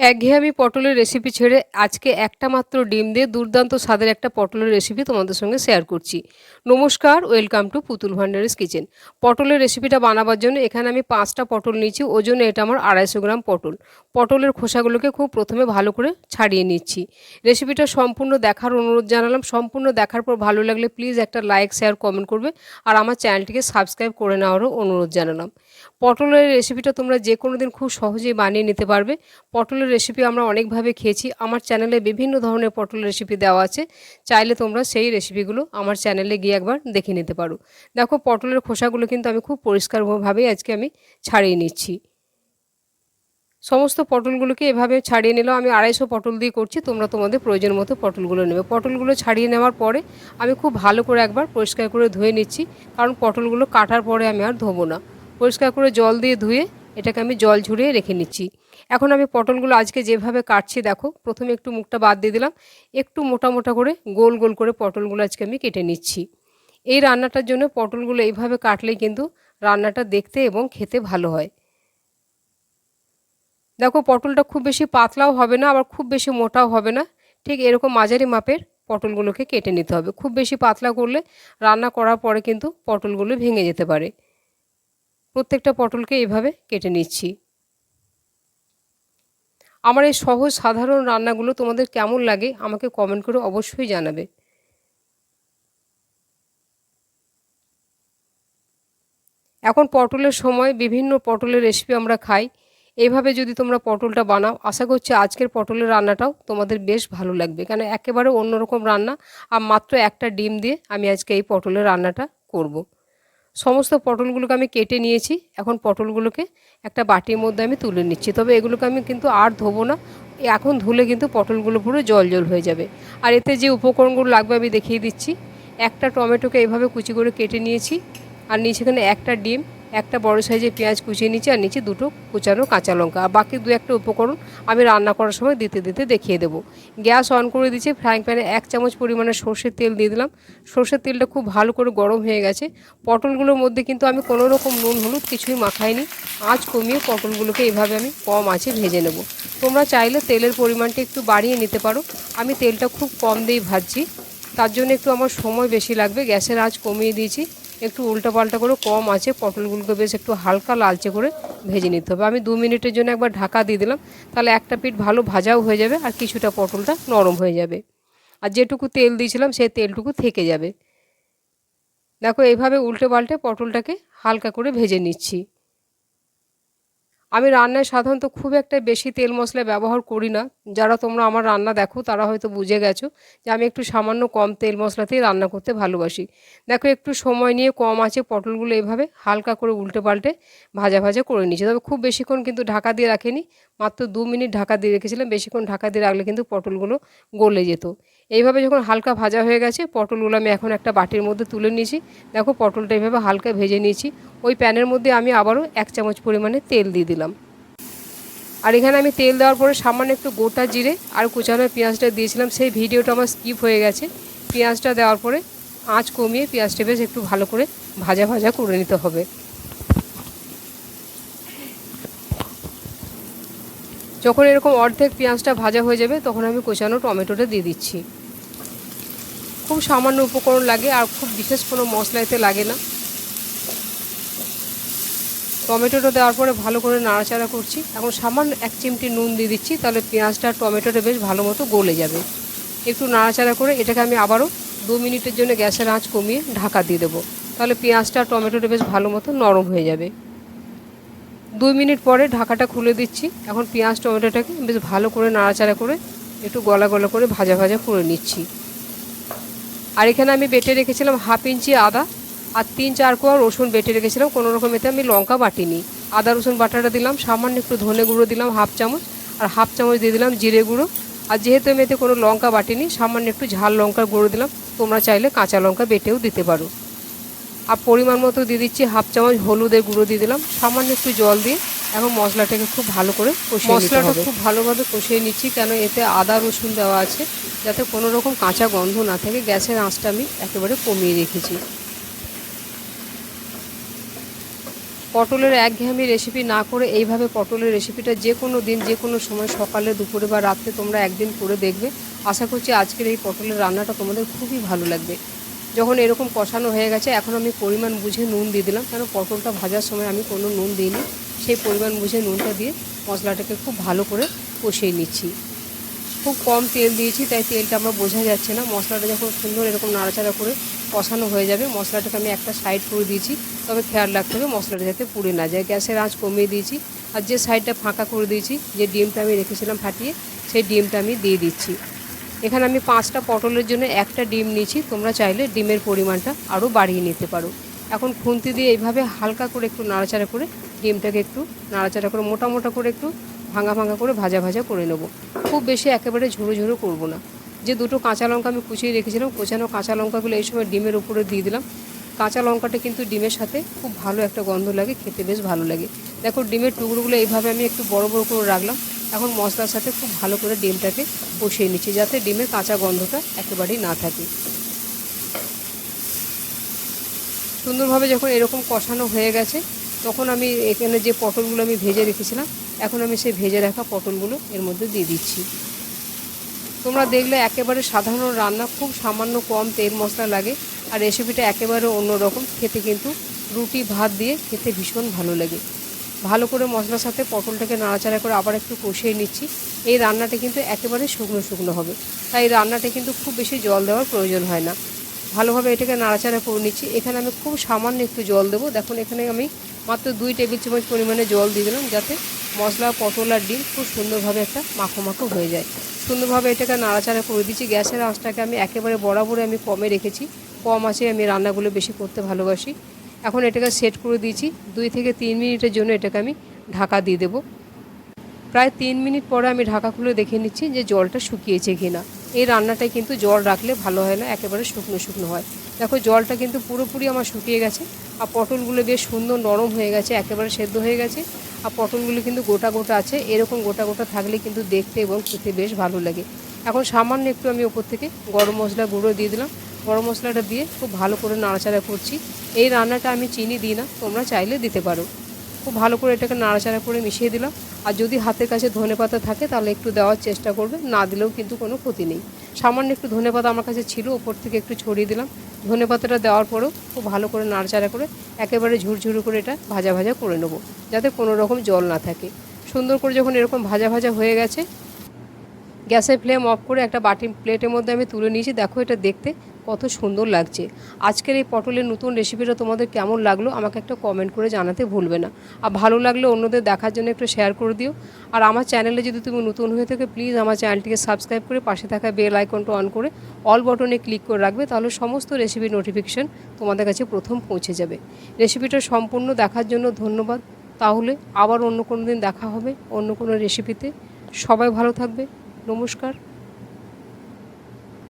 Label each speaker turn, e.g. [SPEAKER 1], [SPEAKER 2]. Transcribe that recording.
[SPEAKER 1] একঘেয়েমি পটলের রেসিপি ছেড়ে আজকে একটা মাত্র ডিম দিয়ে দুর্দান্ত স্বাদের একটা পটলের রেসিপি তোমাদের সঙ্গে শেয়ার করছি। নমস্কার ওয়েলকাম টু পুতুল ভান্ডারিস কিচেন পটলের রেসিপিটা বানাবার জন্য এখানে আমি পাঁচটা পটল নিয়েছি, ওজনে এটা আমার আড়াইশো গ্রাম পটল। পটলের খোসাগুলোকে খুব প্রথমে ভালো করে ছাড়িয়ে নিচ্ছি। রেসিপিটা সম্পূর্ণ দেখার অনুরোধ জানালাম। সম্পূর্ণ দেখার পর ভালো লাগলে প্লিজ একটা লাইক শেয়ার কমেন্ট করবে। আর আমার চ্যানেলটিকে সাবস্ক্রাইব করে নেওয়ারও অনুরোধ জানালাম। পটলের রেসিপিটা তোমরা যে কোনো দিন খুব সহজেই বানিয়ে নিতে পারবে। পটলের রেসিপি আমরা অনেকভাবে খেয়েছি। আমার চ্যানেলে বিভিন্ন ধরনের পটলের রেসিপি দেওয়া আছে। চাইলে তোমরা সেই রেসিপিগুলো আমার চ্যানেলে গিয়ে একবার দেখে নিতে পারো। দেখো, পটলের খোসাগুলো কিন্তু আমি খুব পরিষ্কারভাবেই আজকে আমি ছাড়িয়ে নিচ্ছি। সমস্ত পটলগুলোকে এভাবে ছাড়িয়ে নিলাম। আমি আড়াইশো পটল দিয়ে করছি। তোমরা তোমাদের প্রয়োজন মতো পটলগুলো নেবে। পটলগুলো ছাড়িয়ে নেওয়ার পরে আমি খুব ভালো করে একবার পরিষ্কার করে ধুয়ে নিচ্ছি। কারণ পটলগুলো কাটার পরে আমি আর ধোবো না। পরিষ্কার করে জল দিয়ে ধুয়ে এটাকে আমি জল ঝরিয়ে রেখে নিচ্ছি। এখন আমি পটলগুলো আজকে যেভাবে কাটছি, দেখো, প্রথমে একটু মুখটা বাদ দিয়ে দিলাম। একটু মোটা মোটা করে গোল গোল করে পটলগুলো আজকে আমি কেটে নিচ্ছি। এই রান্নাটার জন্য পটলগুলো এইভাবে কাটলেই কিন্তু রান্নাটা দেখতে এবং খেতে ভালো হয়। দেখো, পটলটা খুব বেশি পাতলাও হবে না, আবার খুব বেশি মোটাও হবে না। ঠিক এরকম মাঝারি মাপের পটলগুলোকে কেটে নিতে হবে। খুব বেশি পাতলা করলে রান্না করার পরে কিন্তু পটলগুলো ভেঙে যেতে পারে। প্রত্যেকটা পটলকে এভাবে কেটে নিচ্ছি। আমার এই সহজ সাধারণ রান্নাগুলো তোমাদের কেমন লাগে আমাকে কমেন্ট করে অবশ্যই জানাবে। এখন পটলের সময় বিভিন্ন পটলের রেসিপি আমরা খাই। এইভাবে যদি তোমরা পটলটা বানাও, আশা করছি আজকের পটলের রান্নাটাও তোমাদের বেশ ভালো লাগবে। কেন একেবারে অন্যরকম রান্না আর মাত্র একটা ডিম দিয়ে আমি আজকে এই পটলের রান্নাটা করব। সমস্ত পটলগুলোকে আমি কেটে নিয়েছি। এখন পটলগুলোকে একটা বাটির মধ্যে আমি তুলে নিচ্ছি। তবে এগুলোকে আমি কিন্তু আর ধোবো না। এখন ধুলে কিন্তু পটলগুলো পুরো জল জল হয়ে যাবে। আর এতে যে উপকরণগুলো লাগবে আমি দেখিয়ে দিচ্ছি। একটা টমেটোকে এভাবে কুচি করে কেটে নিয়েছি। আর নিচেখানে একটা ডিম। একটা বড় সাইজের পেঁয়াজ কুচিয়ে নিচ্ছি আর নিচে দুটো কুচানো কাঁচা লঙ্কা। আর বাকি দু একটা উপকরণ আমি রান্না করার সময় দিতে দিতে দেখিয়ে দেবো। গ্যাস অন করে দিচ্ছি ফ্রাইং প্যানে এক চামচ পরিমাণে সর্ষের তেল দিয়ে দিলাম। সর্ষের তেলটা খুব ভালো করে গরম হয়ে গেছে। পটলগুলোর মধ্যে কিন্তু আমি কোনো রকম নুন, হলুদ কিছুই মাখাইনি। আঁচ কমিয়ে পটলগুলোকে এইভাবে আমি কম আঁচে ভেজে নেব। তোমরা চাইলে তেলের পরিমাণটা একটু বাড়িয়ে নিতে পারো। আমি তেলটা খুব কম দিয়েই ভাজছি। তার জন্য একটু আমার সময় বেশি লাগবে। গ্যাসের আঁচ কমিয়ে দিয়েছি। একটু উল্টো পাল্টা করে কম আছে, পটলগুলোকে বেশ একটু হালকা লালচে করে ভেজে নিতে হবে। আমি দু মিনিটের জন্য একবার ঢাকা দিয়ে দিলাম, তাহলে একটা পিঠ ভালো ভাজাও হয়ে যাবে আর কিছুটা পটলটা নরম হয়ে যাবে। আর যেটুকু তেল দিয়েছিলাম সেই তেলটুকু থেকে যাবে। দেখো এইভাবে উল্টে পাল্টে পটলটাকে হালকা করে ভেজে নিচ্ছি। আমি রান্নায় সাধারণত খুব একটা বেশি তেল মশলা ব্যবহার করি না। যারা তোমরা আমার রান্না দেখো, তারা হয়তো বুঝে গেছো যে আমি একটু সামান্য কম তেল মশলাতেই রান্না করতে ভালোবাসি। দেখো, একটু সময় নিয়ে কম আছে পটলগুলো এভাবে হালকা করে উল্টে পাল্টে ভাজা ভাজা করে নিচ্ছি তবে খুব বেশিক্ষণ কিন্তু ঢাকা দিয়ে রাখিনি, মাত্র দু মিনিট ঢাকা দিয়ে রেখেছিলাম। বেশিক্ষণ ঢাকা দিয়ে রাখলে কিন্তু পটলগুলো গলে যেত। এইভাবে যখন হালকা ভাজা হয়ে গেছে, পটলগুলো আমি এখন একটা বাটির মধ্যে তুলে নিয়েছি। দেখো, পটলটা এইভাবে হালকা ভেজে নিয়েছি। ওই প্যানের মধ্যে আমি আবারও এক চামচ পরিমাণে তেল দিয়ে দিলাম। আর এখানে আমি তেল দেওয়ার পরে সামান্য একটু গোটা জিরে আর কুচানো পেঁয়াজটা দিয়েছিলাম। সেই ভিডিওটা আমার স্কিপ হয়ে গেছে। পেঁয়াজটা দেওয়ার পরে আঁচ কমিয়ে পেঁয়াজটা বেশ একটু ভালো করে ভাজা ভাজা করে নিতে হবে। যখন এরকম অর্ধেক পেঁয়াজটা ভাজা হয়ে যাবে, তখন আমি কোচানো টমেটোটা দিয়ে দিচ্ছি। খুব সামান্য উপকরণ লাগে, আর খুব বিশেষ কোনো মশলা এতে লাগে না। টমেটোটা দেওয়ার পরে ভালো করে নাড়াচাড়া করছি। এখন সামান্য এক চিমটি নুন দিয়ে দিচ্ছি, তাহলে পেঁয়াজটা টমেটোটা বেশ ভালো মতো গলে যাবে। একটু নাড়াচাড়া করে এটাকে আমি আবারও দু মিনিটের জন্য গ্যাসের আঁচ কমিয়ে ঢাকা দিয়ে দেবো। তাহলে পেঁয়াজটা টমেটোটা বেশ ভালো মতো নরম হয়ে যাবে। দুই মিনিট পরে ঢাকাটা খুলে দিচ্ছি। এখন পেঁয়াজ, টমেটোটাকে বেশ ভালো করে নাড়াচাড়া করে একটু গলা গলা করে ভাজা ভাজা করে নিচ্ছি। আর এখানে আমি বেটে রেখেছিলাম হাফ ইঞ্চি আদা আর তিন চার কোয়া রসুন বেটে রেখেছিলাম। কোনো রকম এতে আমি লঙ্কা বাটিনি। আদা, রসুন বাটাটা দিলাম, সামান্য একটু ধনে গুঁড়ো দিলাম হাফ চামচ আর হাফ চামচ দিয়ে দিলাম জিরে গুঁড়ো। আর যেহেতু আমি এতে কোনো লঙ্কা বাটিনি, সামান্য একটু ঝাল লঙ্কার গুঁড়ো দিলাম, তোমরা চাইলে কাঁচা লঙ্কা বেটেও দিতে পারো। আর পরিমাণ মতো দিয়ে দিচ্ছি হাফ চামচ হলুদের গুঁড়ো দিয়ে দিলাম। সামান্য একটু জল দিয়ে এখন মশলাটাকে খুব ভালো করে কষিয়ে মশলাটা খুব ভালোভাবে কষিয়ে নিচ্ছি কেন এতে আদা রসুন দেওয়া আছে যাতে কোনো রকম কাঁচা গন্ধ না থাকে। গ্যাসের আঁচটা আমি একেবারে কমিয়ে রেখেছি। পটলের একঘেয়েমি রেসিপি না করে এইভাবে পটলের রেসিপিটা যে কোনো দিন যে কোনো সময় সকালে দুপুরে বা রাত্রে তোমরা একদিন করে দেখবে। আশা করছি আজকের এই পটলের রান্নাটা তোমাদের খুবই ভালো লাগবে। যখন এরকম কষানো হয়ে গেছে, এখন আমি পরিমাণ বুঝে নুন দিয়ে দিলাম। কেন পটলটা ভাজার সময় আমি কোনো নুন দিইনি। সেই পরিমাণ বুঝে নুনটা দিয়ে মশলাটাকে খুব ভালো করে কষিয়ে নিচ্ছি। খুব কম তেল দিয়েছি, তাই তেলটা আমার বোঝা যাচ্ছে না। মশলাটা যখন সুন্দর এরকম নাড়াচাড়া করে কষানো হয়ে যাবে, মশলাটাকে আমি একটা সাইড করে দিয়েছি। তবে খেয়াল রাখতে হবে মশলাটা যাতে পুড়ে না যায়। গ্যাসের আঁচ কমিয়ে দিয়েছি আর যে সাইডটা ফাঁকা করে দিয়েছি, যে ডিমটা আমি রেখেছিলাম ফাটিয়ে, সেই ডিমটা আমি দিয়ে দিচ্ছি। এখানে আমি পাঁচটা পটলের জন্য একটা ডিম নিয়েছি, তোমরা চাইলে ডিমের পরিমাণটা আরও বাড়িয়ে নিতে পারো। এখন খুন্তি দিয়ে এইভাবে হালকা করে একটু নাড়াচাড়া করে ডিমটাকে একটু নাড়াচাড়া করে, মোটা মোটা করে একটু ভাঙা ভাঙা করে ভাজা ভাজা করে নেব। খুব বেশি একেবারে ঝুড়ো ঝুড়ো করব না। যে দুটো কাঁচা লঙ্কা আমি কুচিয়ে রেখেছিলাম, কোচানো কাঁচা লঙ্কাগুলো এই সময় ডিমের উপরে দিয়ে দিলাম। কাঁচা লঙ্কাটা কিন্তু ডিমের সাথে খুব ভালো একটা গন্ধ লাগে, খেতে বেশ ভালো লাগে। দেখো, ডিমের টুকরোগুলো এইভাবে আমি একটু বড় বড় করে রাখলাম। এখন মশলার সাথে খুব ভালো করে ডিমটাকে কষিয়ে নিচ্ছি, যাতে ডিমের কাঁচা গন্ধটা একেবারেই না থাকে। সুন্দরভাবে যখন এরকম কষানো হয়ে গেছে, তখন আমি এখানে যে পটলগুলো আমি ভেজে রেখেছিলাম, এখন আমি সেই ভেজে রাখা পটলগুলো এর মধ্যে দিয়ে দিচ্ছি। তোমরা দেখলে একেবারে সাধারণ রান্না, খুব সামান্য কম তেল মশলা লাগে, আর রেসিপিটা একেবারে অন্যরকম, খেতে কিন্তু রুটি, ভাত দিয়ে খেতে ভীষণ ভালো লাগে। ভালো করে মশলার সাথে পটলটাকে নাড়াচাড়া করে আবার একটু কষিয়ে নিচ্ছি। এই রান্নাটা কিন্তু একেবারে শুকনো শুকনো হবে। তাই রান্নাটা কিন্তু খুব বেশি জল দেওয়ার প্রয়োজন হয় না। ভালোভাবে এটাকে নাড়াচাড়া করে নিচ্ছি। এখানে আমি খুব সামান্য একটু জল দেবো। দেখুন, এখানে আমি মাত্র দুই টেবিল চামচ পরিমাণে জল দিয়ে দিলাম যাতে মশলা, পটল আর ডিম খুব সুন্দরভাবে একটা মাখো মাখো হয়ে যায়। সুন্দরভাবে এটাকে নাড়াচাড়া করে দিচ্ছি। গ্যাসের আঁচটাকে আমি একেবারে বরাবরে আমি কমে রেখেছি। কম আছে আমি রান্নাগুলো বেশি করতে ভালোবাসি। এখন এটাকে সেট করে দিয়েছি। দুই থেকে তিন মিনিটের জন্য এটাকে আমি ঢাকা দিয়ে দেবো। প্রায় তিন মিনিট পরে আমি ঢাকা খুলে দেখে নিচ্ছি যে জলটা শুকিয়েছে কি না এই রান্নাটায় কিন্তু জল রাখলে ভালো হয় না, একেবারে শুকনো শুকনো হয়। দেখো, জলটা কিন্তু পুরোপুরি আমার শুকিয়ে গেছে আর পটলগুলো বেশ সুন্দর নরম হয়ে গেছে, একেবারে সেদ্ধ হয়ে গেছে। আর পটলগুলো কিন্তু গোটা গোটা আছে, এরকম গোটা গোটা থাকলে কিন্তু দেখতে এবং খেতে বেশ ভালো লাগে। এখন সামান্য একটু আমি ওপর থেকে গরম মশলা গুঁড়ো দিয়ে দিলাম। গরম মশলাটা দিয়ে খুব ভালো করে নাড়াচাড়া করছি। এই রান্নাটা আমি চিনি দিই না, তোমরা চাইলে দিতে পারো। খুব ভালো করে এটাকে নাড়াচাড়া করে মিশিয়ে দিলাম। আর যদি হাতের কাছে ধনে পাতা থাকে, তাহলে একটু দেওয়ার চেষ্টা করবে। না দিলেও কিন্তু কোনো ক্ষতি নেই। সামান্য একটু ধনে পাতা আমার কাছে ছিল, ওপর থেকে একটু ছড়িয়ে দিলাম। ধনে পাতাটা দেওয়ার পরেও খুব ভালো করে নাড়াচাড়া করে একেবারে ঝুরঝুরু করে এটা ভাজা ভাজা করে নেব, যাতে কোনো রকম জল না থাকে। সুন্দর করে যখন এরকম ভাজা ভাজা হয়ে গেছে গ্যাসের ফ্লেম অফ করে একটা বাটি প্লেটের মধ্যে আমি তুলে নিয়েছি। দেখো এটা দেখতে কত সুন্দর লাগছে। আজকের এই পটলের নতুন রেসিপিটা তোমাদের কেমন লাগল আমাকে একটা কমেন্ট করে জানাতে ভুলবে না। আর ভালো লাগলে অন্যদের দেখার জন্য একটু শেয়ার করে দিও। আর আমার চ্যানেলে যদি তুমি নতুন হয়ে থাকে প্লিজ আমার চ্যানেলটিকে সাবস্ক্রাইব করে পাশে থাকা বেল আইকনটা অন করে অল বটনে ক্লিক করে রাখবে, তাহলে সমস্ত রেসিপির নোটিফিকেশান তোমাদের কাছে প্রথম পৌঁছে যাবে। রেসিপিটা সম্পূর্ণ দেখার জন্য ধন্যবাদ। তাহলে আবার অন্য কোনো দিন দেখা হবে অন্য কোনো রেসিপিতে সবাই ভালো থাকবে। নমস্কার।